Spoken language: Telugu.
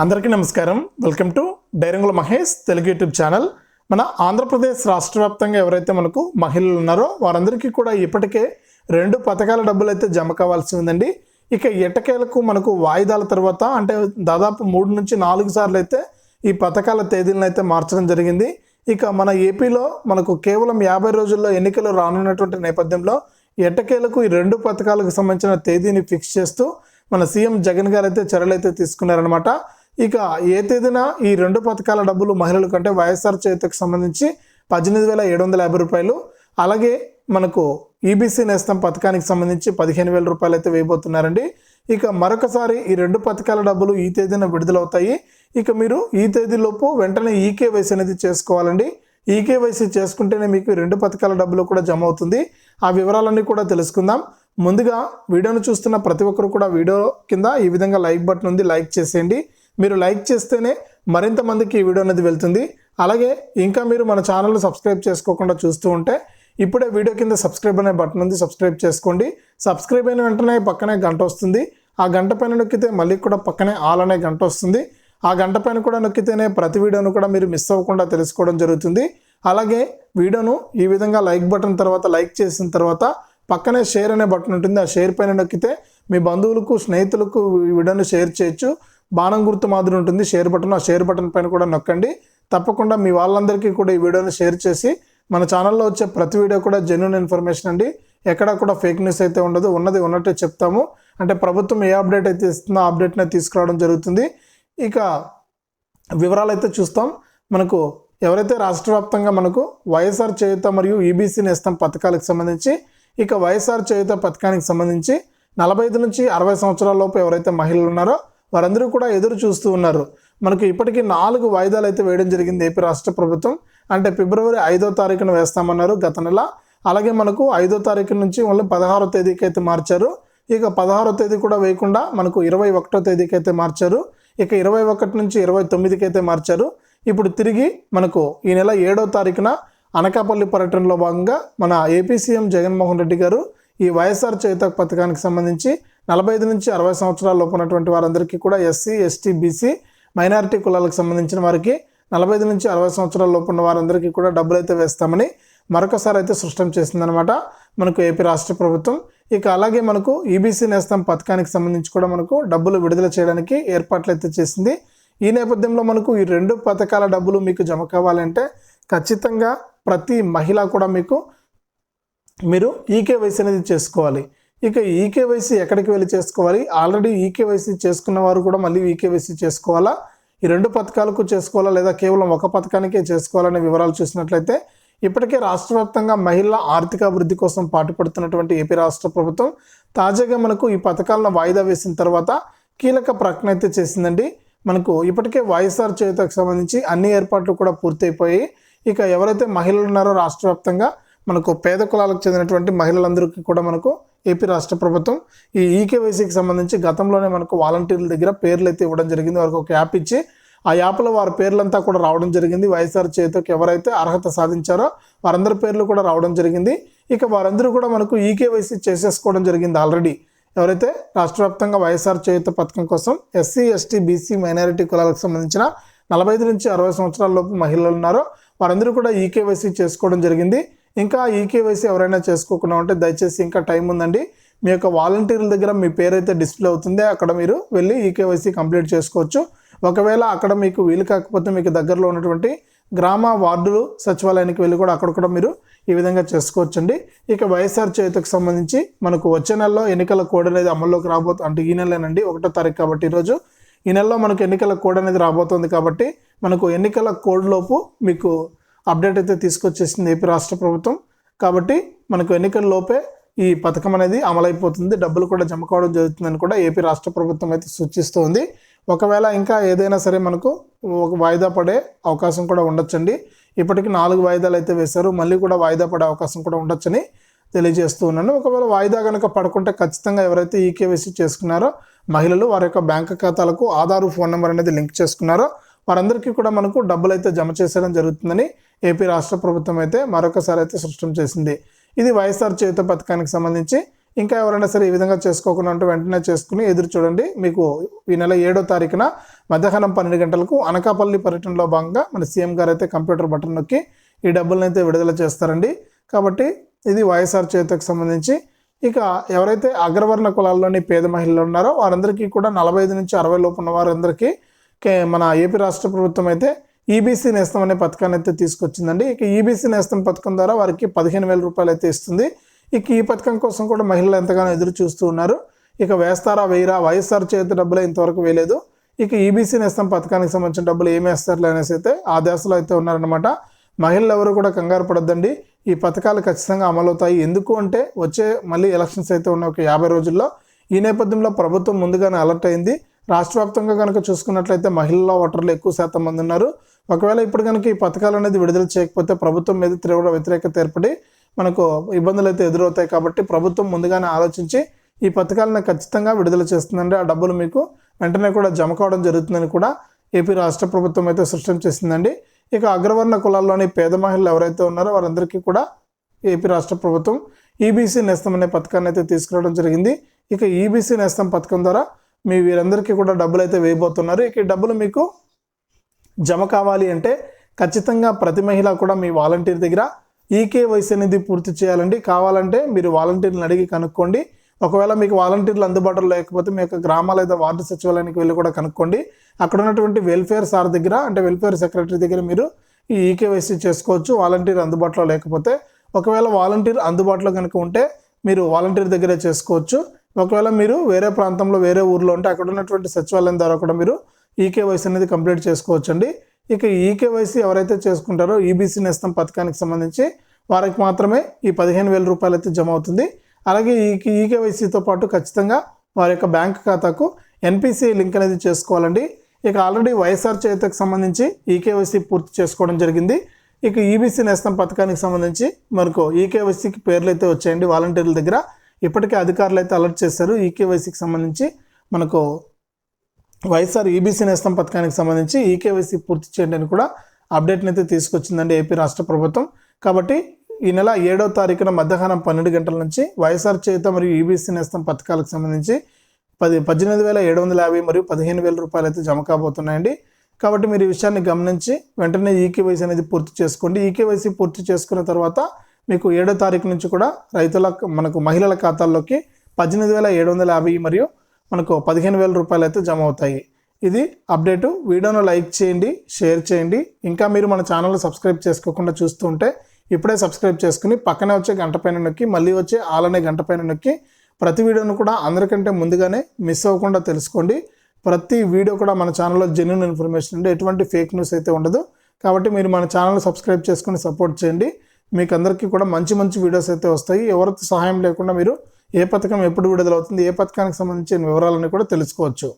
అందరికీ నమస్కారం. Welcome to Dairangula Mahesh Telugu YouTube channel. మన ఆంధ్రప్రదేశ్ రాష్ట్ర వ్యాప్తంగా ఎవరైతే మనకు మహిళలు ఉన్నారో వారందరికీ కూడా ఇప్పటికే రెండు పథకాల డబ్బులు అయితే జమ కావాల్సి ఉందండి. ఇక ఎటకేలకు మనకు వాయిదాల తర్వాత అంటే దాదాపు మూడు నుంచి నాలుగు సార్లు అయితే ఈ పథకాల తేదీలను అయితే మార్చడం జరిగింది. ఇక మన ఏపీలో మనకు కేవలం యాభై రోజుల్లో ఎన్నికలు రానున్నటువంటి నేపథ్యంలో ఎట్టకేలకు ఈ రెండు పథకాలకు సంబంధించిన తేదీని ఫిక్స్ చేస్తూ మన సీఎం జగన్ గారు అయితే చర్యలు అయితే తీసుకున్నారనమాట ఇక ఏ తేదీన ఈ రెండు పథకాల డబ్బులు మహిళల కంటే వైఎస్ఆర్ చేతికి సంబంధించి పద్దెనిమిది వేల ఏడు వందల యాభై రూపాయలు అలాగే మనకు ఈబీసీ నేస్తం పథకానికి సంబంధించి పదిహేను వేల రూపాయలు అయితే వేయబోతున్నారండి. ఇక మరొకసారి ఈ రెండు పథకాల డబ్బులు ఈ తేదీన విడుదలవుతాయి. ఇక మీరు ఈ తేదీలోపు వెంటనే ఈకేవైసీ అనేది చేసుకోవాలండి. ఈకేవైసీ చేసుకుంటేనే మీకు రెండు పథకాల డబ్బులు కూడా జమ అవుతుంది. ఆ వివరాలన్నీ కూడా తెలుసుకుందాం. ముందుగా వీడియోను చూస్తున్న ప్రతి ఒక్కరు కూడా వీడియో కింద ఈ విధంగా లైక్ బటన్ ఉంది లైక్ చేసేయండి. మీరు లైక్ చేస్తేనే మరింత మందికి ఈ వీడియో అనేది వెళ్తుంది. అలాగే ఇంకా మీరు మన ఛానల్ సబ్స్క్రైబ్ చేసుకోకుండా చూస్తూ ఉంటే ఇప్పుడే వీడియో కింద సబ్స్క్రైబ్ అనే బటన్ ఉంది సబ్స్క్రైబ్ చేసుకోండి. సబ్స్క్రైబ్ అయిన వెంటనే పక్కనే గంట వస్తుంది. ఆ గంట పైన నొక్కితే మళ్ళీ కూడా పక్కనే ఆల్ అనే గంట వస్తుంది. ఆ గంట పైన కూడా నొక్కితేనే ప్రతి వీడియోను కూడా మీరు మిస్ అవ్వకుండా తెలుసుకోవడం జరుగుతుంది. అలాగే వీడియోను ఈ విధంగా లైక్ బటన్ తర్వాత లైక్ చేసిన తర్వాత పక్కనే షేర్ అనే బటన్ ఉంటుంది. ఆ షేర్ పైన నొక్కితే మీ బంధువులకు స్నేహితులకు ఈ వీడియోను షేర్ చేయొచ్చు. బాణం గుర్తు మాదిరి ఉంటుంది. షేర్ బటన్ ఆ షేర్ బటన్ పైన కూడా నొక్కండి. తప్పకుండా మీ వాళ్ళందరికీ కూడా ఈ వీడియోని షేర్ చేసి మన ఛానల్లో వచ్చే ప్రతి వీడియో కూడా జెన్యున్ ఇన్ఫర్మేషన్ అండి. ఎక్కడా కూడా ఫేక్ న్యూస్ అయితే ఉండదు. ఉన్నది ఉన్నట్టే చెప్తాము. అంటే ప్రభుత్వం ఏ అప్డేట్ అయితే ఇస్తుందో ఆ అప్డేట్నే తీసుకురావడం జరుగుతుంది. ఇక వివరాలు అయితే చూస్తాం. మనకు ఎవరైతే రాష్ట్ర వ్యాప్తంగా మనకు వైఎస్ఆర్ చేయుత మరియు ఈబీసీ నేస్తం పథకాలకు సంబంధించి ఇక వైఎస్ఆర్ చేయుత పథకానికి సంబంధించి నలభై ఐదు నుంచి అరవై సంవత్సరాల లోపు ఎవరైతే మహిళలు ఉన్నారో వారందరూ కూడా ఎదురు చూస్తూ ఉన్నారు. మనకు ఇప్పటికీ నాలుగు వాయిదాలు అయితే వేయడం జరిగింది ఏపీ రాష్ట్ర ప్రభుత్వం. అంటే ఫిబ్రవరి ఐదో తారీఖున వేస్తామన్నారు గత నెల. అలాగే మనకు ఐదో తారీఖు నుంచి మళ్ళీ పదహారో తేదీకి అయితే మార్చారు. ఇక పదహారో తేదీ కూడా వేయకుండా మనకు ఇరవై ఒకటో తేదీకి అయితే మార్చారు. ఇక ఇరవై ఒకటి నుంచి ఇరవై తొమ్మిదికి అయితే మార్చారు. ఇప్పుడు తిరిగి మనకు ఈ నెల ఏడో తారీఖున అనకాపల్లి పర్యటనలో భాగంగా మన ఏపీ సీఎం జగన్మోహన్ రెడ్డి గారు ఈ వైఎస్ఆర్ చేత పథకానికి సంబంధించి నలభై ఐదు నుంచి అరవై సంవత్సరాల లోపు ఉన్నటువంటి వారందరికీ కూడా ఎస్సీ ఎస్టీ బీసీ మైనారిటీ కులాలకు సంబంధించిన వారికి నలభై ఐదు నుంచి అరవై సంవత్సరాల లోపు ఉన్న వారందరికీ కూడా డబ్బులు అయితే వేస్తామని మరొకసారి అయితే సృష్టం చేసిందనమాట మనకు ఏపీ రాష్ట్ర ప్రభుత్వం. ఇక అలాగే మనకు ఈబీసీ నేస్తం పథకానికి సంబంధించి కూడా మనకు డబ్బులు విడుదల చేయడానికి ఏర్పాట్లు అయితే చేసింది. ఈ నేపథ్యంలో మనకు ఈ రెండు పథకాల డబ్బులు మీకు జమ కావాలంటే ఖచ్చితంగా ప్రతి మహిళ కూడా మీకు మీరు ఈకేవైసీ అనేది చేసుకోవాలి. ఇక ఈకేవైసీ ఎక్కడికి వెళ్ళి చేసుకోవాలి? ఆల్రెడీ ఈకేవైసీ చేసుకున్న వారు కూడా మళ్ళీ ఈకేవైసీ చేసుకోవాలా? ఈ రెండు పథకాలకు చేసుకోవాలా? లేదా కేవలం ఒక పథకానికే చేసుకోవాలనే వివరాలు చూసినట్లయితే ఇప్పటికే రాష్ట్ర వ్యాప్తంగా మహిళల ఆర్థిక అభివృద్ధి కోసం పాటుపడుతున్నటువంటి ఏపీ రాష్ట్ర ప్రభుత్వం తాజాగా మనకు ఈ పథకాలను వాయిదా వేసిన తర్వాత కీలక ప్రకటన అయితే చేసిందండి. మనకు ఇప్పటికే వైఎస్ఆర్ చేతకు సంబంధించి అన్ని ఏర్పాట్లు కూడా పూర్తయిపోయి ఇక ఎవరైతే మహిళలు ఉన్నారో రాష్ట్ర వ్యాప్తంగా మనకు పేద కులాలకు చెందినటువంటి మహిళలందరికీ కూడా మనకు ఏపీ రాష్ట్ర ప్రభుత్వం ఈ ఈకేవైసీకి సంబంధించి గతంలోనే మనకు వాలంటీర్ల దగ్గర పేర్లు అయితే ఇవ్వడం జరిగింది. వారికి ఒక యాప్ ఇచ్చి ఆ యాప్లో వారి పేర్లంతా కూడా రావడం జరిగింది. వైఎస్ఆర్ చేతికి ఎవరైతే అర్హత సాధించారో వారందరి పేర్లు కూడా రావడం జరిగింది. ఇక వారందరూ కూడా మనకు ఈకేవైసీ చేసేసుకోవడం జరిగింది ఆల్రెడీ. ఎవరైతే రాష్ట్ర వ్యాప్తంగా వైఎస్ఆర్ చేయుత పథకం కోసం ఎస్సీ ఎస్టీ బీసీ మైనారిటీ కులాలకు సంబంధించిన నలభై ఐదు నుంచి అరవై సంవత్సరాల లోపు మహిళలు ఉన్నారో వారందరూ కూడా ఈకేవైసీ చేసుకోవడం జరిగింది. ఇంకా ఈకేవైసీ ఎవరైనా చేసుకోకుండా ఉంటే దయచేసి ఇంకా టైం ఉందండి. మీ యొక్క వాలంటీర్ల దగ్గర మీ పేరు అయితే డిస్ప్లే అవుతుంది. అక్కడ మీరు వెళ్ళి ఈకేవైసీ కంప్లీట్ చేసుకోవచ్చు. ఒకవేళ అక్కడ మీకు వీలు కాకపోతే మీకు దగ్గరలో ఉన్నటువంటి గ్రామ వార్డులు సచివాలయానికి వెళ్ళి కూడా అక్కడ కూడా మీరు ఈ విధంగా చేసుకోవచ్చండి. ఇక వైఎస్ఆర్ చేతికి సంబంధించి మనకు వచ్చే నెలలో ఎన్నికల కోడ్ అనేది అమల్లోకి రాబోతుంది అంటే ఈ నెలనండి ఒకటో తారీఖు కాబట్టి ఈరోజు ఈ నెలలో మనకు ఎన్నికల కోడ్ అనేది రాబోతుంది కాబట్టి మనకు ఎన్నికల కోడ్ లోపు మీకు అప్డేట్ అయితే తీసుకొచ్చేసింది ఏపీ రాష్ట్ర ప్రభుత్వం. కాబట్టి మనకు ఎన్నికల లోపే ఈ పథకం అనేది అమలైపోతుంది. డబ్బులు కూడా జమ కావడం జరుగుతుందని కూడా ఏపీ రాష్ట్ర ప్రభుత్వం అయితే సూచిస్తోంది. ఒకవేళ ఇంకా ఏదైనా సరే మనకు ఒక వాయిదా పడే అవకాశం కూడా ఉండొచ్చండి. ఇప్పటికి నాలుగు వాయిదాలు అయితే వేశారు. మళ్ళీ కూడా వాయిదా పడే అవకాశం కూడా ఉండొచ్చని తెలియజేస్తూ ఉన్నాను. ఒకవేళ వాయిదా కనుక పడుకుంటే ఖచ్చితంగా ఎవరైతే ఈకేవైసీ చేసుకున్నారో మహిళలు వారి యొక్క బ్యాంక్ ఖాతాలకు ఆధారు ఫోన్ నెంబర్ అనేది లింక్ చేసుకున్నారో వారందరికీ కూడా మనకు డబ్బులు అయితే జమ చేసేయడం జరుగుతుందని ఏపీ రాష్ట్ర ప్రభుత్వం అయితే మరొకసారి అయితే సృష్టం చేసింది. ఇది వైఎస్ఆర్ చేత పథకానికి సంబంధించి ఇంకా ఎవరైనా సరే ఈ విధంగా చేసుకోకుండా ఉంటే వెంటనే చేసుకుని ఎదురు చూడండి. మీకు ఈ నెల ఏడో తారీఖున మధ్యాహ్నం పన్నెండు గంటలకు అనకాపల్లి పర్యటనలో భాగంగా మన సీఎం గారు అయితే కంప్యూటర్ బటన్ నొక్కి ఈ డబ్బులను అయితే విడుదల చేస్తారండి. కాబట్టి ఇది వైఎస్ఆర్ చేతకు సంబంధించి ఇక ఎవరైతే అగ్రవర్ణ కులాల్లోని పేద మహిళలు ఉన్నారో వారందరికీ కూడా నలభై ఐదు నుంచి అరవై లోపు ఉన్న వారందరికీ మన ఏపీ రాష్ట్ర ప్రభుత్వం అయితే ఈబీసీ నేస్తం అనే పథకాన్ని అయితే తీసుకొచ్చిందండి. ఇక ఈబీసీ నేస్తం పథకం ద్వారా వారికి పదిహేను వేల రూపాయలు అయితే ఇస్తుంది. ఇక ఈ పథకం కోసం కూడా మహిళలు ఎంతగానో ఎదురు చూస్తూ ఉన్నారు. ఇక వేస్తారా వేయరా వైఎస్ఆర్ చేతి డబ్బులు ఇంతవరకు వేయలేదు. ఇక ఈబీసీ నేస్తం పథకానికి సంబంధించిన డబ్బులు ఏమి వేస్తారులే అనేసి అయితే ఆ దేశంలో అయితే ఉన్నారనమాట మహిళలు ఎవరు కూడా కంగారు పడొద్దండి. ఈ పథకాలు ఖచ్చితంగా అమలవుతాయి ఎందుకు అంటే వచ్చే మళ్ళీ ఎలక్షన్స్ అయితే ఉన్న ఒక యాభై రోజుల్లో ఈ నేపథ్యంలో ప్రభుత్వం ముందుగానే అలర్ట్ అయింది. రాష్ట్ర వ్యాప్తంగా కనుక చూసుకున్నట్లయితే మహిళల ఓటర్లు ఎక్కువ శాతం మంది ఉన్నారు. ఒకవేళ ఇప్పుడు కనుక ఈ పథకాలు అనేది విడుదల చేయకపోతే ప్రభుత్వం మీద తీవ్ర వ్యతిరేకత ఏర్పడి మనకు ఇబ్బందులు అయితే ఎదురవుతాయి కాబట్టి ప్రభుత్వం ముందుగానే ఆలోచించి ఈ పథకాలను ఖచ్చితంగా విడుదల చేస్తుందండి. ఆ డబ్బులు మీకు వెంటనే కూడా జమ కావడం జరుగుతుందని కూడా ఏపీ రాష్ట్ర ప్రభుత్వం అయితే స్పష్టం చేసిందండి. ఇక అగ్రవర్ణ కులాల్లోని పేద మహిళలు ఎవరైతే ఉన్నారో వారందరికీ కూడా ఏపీ రాష్ట్ర ప్రభుత్వం ఈబీసీ నేస్తం అనే పథకాన్ని అయితే తీసుకురావడం జరిగింది. ఇక ఈబీసీ నేస్తం పథకం ద్వారా మీ వీరందరికీ కూడా డబ్బులు అయితే వేయబోతున్నారు. ఇక డబ్బులు మీకు జమ కావాలి అంటే ఖచ్చితంగా ప్రతి మహిళ కూడా మీ వాలంటీర్ దగ్గర ఈకేవైసీ అనేది పూర్తి చేయాలండి. కావాలంటే మీరు వాలంటీర్లను అడిగి కనుక్కోండి. ఒకవేళ మీకు వాలంటీర్లు అందుబాటులో లేకపోతే మీ యొక్క గ్రామాల లేదా వార్డు సచివాలయానికి వెళ్ళి కూడా కనుక్కోండి. అక్కడ ఉన్నటువంటి వెల్ఫేర్ సార్ దగ్గర అంటే వెల్ఫేర్ సెక్రటరీ దగ్గర మీరు ఈ ఈకేవైసీ చేసుకోవచ్చు. వాలంటీర్ అందుబాటులో లేకపోతే ఒకవేళ వాలంటీర్ అందుబాటులో కనుక ఉంటే మీరు వాలంటీర్ దగ్గరే చేసుకోవచ్చు. ఒకవేళ మీరు వేరే ప్రాంతంలో వేరే ఊర్లో ఉంటే అక్కడ ఉన్నటువంటి సచివాలయం ద్వారా కూడా మీరు ఈకేవైసీ అనేది కంప్లీట్ చేసుకోవచ్చండి. ఇక ఈకేవైసీ ఎవరైతే చేసుకుంటారో ఈబీసీ నేస్తం పథకానికి సంబంధించి వారికి మాత్రమే ఈ పదిహేను వేల రూపాయలు అయితే జమ అవుతుంది. అలాగే ఈ ఈకేవైసీతో పాటు ఖచ్చితంగా వారి యొక్క బ్యాంక్ ఖాతాకు ఎన్పిసిఐ లింక్ అనేది చేసుకోవాలండి. ఇక ఆల్రెడీ వైఎస్ఆర్ చేతకు సంబంధించి ఈకేవైసీ పూర్తి చేసుకోవడం జరిగింది. ఇక ఈబీసీ నేస్తం పథకానికి సంబంధించి మనకు ఈకేవైసీకి పేర్లు అయితే వచ్చాయండి వాలంటీర్ల దగ్గర. ఇప్పటికే అధికారులు అయితే అలర్ట్ చేశారు ఈకేవైసీకి సంబంధించి మనకు వైఎస్ఆర్ ఈబీసీ నేస్తం పథకానికి సంబంధించి ఈకేవైసీ పూర్తి చేయండి అని కూడా అప్డేట్ని అయితే తీసుకొచ్చిందండి ఏపీ రాష్ట్ర ప్రభుత్వం. కాబట్టి ఈ నెల ఏడవ తారీఖున మధ్యాహ్నం పన్నెండు గంటల నుంచి వైఎస్ఆర్ చేత మరియు ఈబీసీ నేస్తం పథకాలకు సంబంధించి పది పద్దెనిమిది వేల ఏడు వందల యాభై మరియు పదిహేను వేల రూపాయలు అయితే జమ కాబోతున్నాయండి. కాబట్టి మీరు ఈ విషయాన్ని గమనించి వెంటనే ఈకేవైసీ అనేది పూర్తి చేసుకోండి. ఈకేవైసీ పూర్తి చేసుకున్న తర్వాత మీకు ఏడో తారీఖు నుంచి కూడా రైతుల మనకు మహిళల ఖాతాల్లోకి పద్దెనిమిది వేల ఏడు వందల యాభై మరియు మనకు పదిహేను వేల రూపాయలు అయితే జమ అవుతాయి. ఇది అప్డేటు. వీడియోను లైక్ చేయండి షేర్ చేయండి. ఇంకా మీరు మన ఛానల్ సబ్స్క్రైబ్ చేసుకోకుండా చూస్తూ ఉంటే ఇప్పుడే సబ్స్క్రైబ్ చేసుకుని పక్కనే వచ్చే గంట పైన నొక్కి మళ్ళీ వచ్చే ఆలనే గంట పైన నొక్కి ప్రతి వీడియోను కూడా అందరికంటే ముందుగానే మిస్ అవ్వకుండా తెలుసుకోండి. ప్రతి వీడియో కూడా మన ఛానల్లో జెన్యున్ ఇన్ఫర్మేషన్ ఉండే ఎటువంటి ఫేక్ న్యూస్ అయితే ఉండదు. కాబట్టి మీరు మన ఛానల్ సబ్స్క్రైబ్ చేసుకుని సపోర్ట్ చేయండి. మీకు అందరికీ కూడా మంచి మంచి వీడియోస్ అయితే వస్తాయి. ఎవరికి సహాయం లేకుండా మీరు ఏ పథకం ఎప్పుడు విడుదలవుతుంది ఏ పథకానికి సంబంధించిన వివరాలని కూడా తెలుసుకోవచ్చు.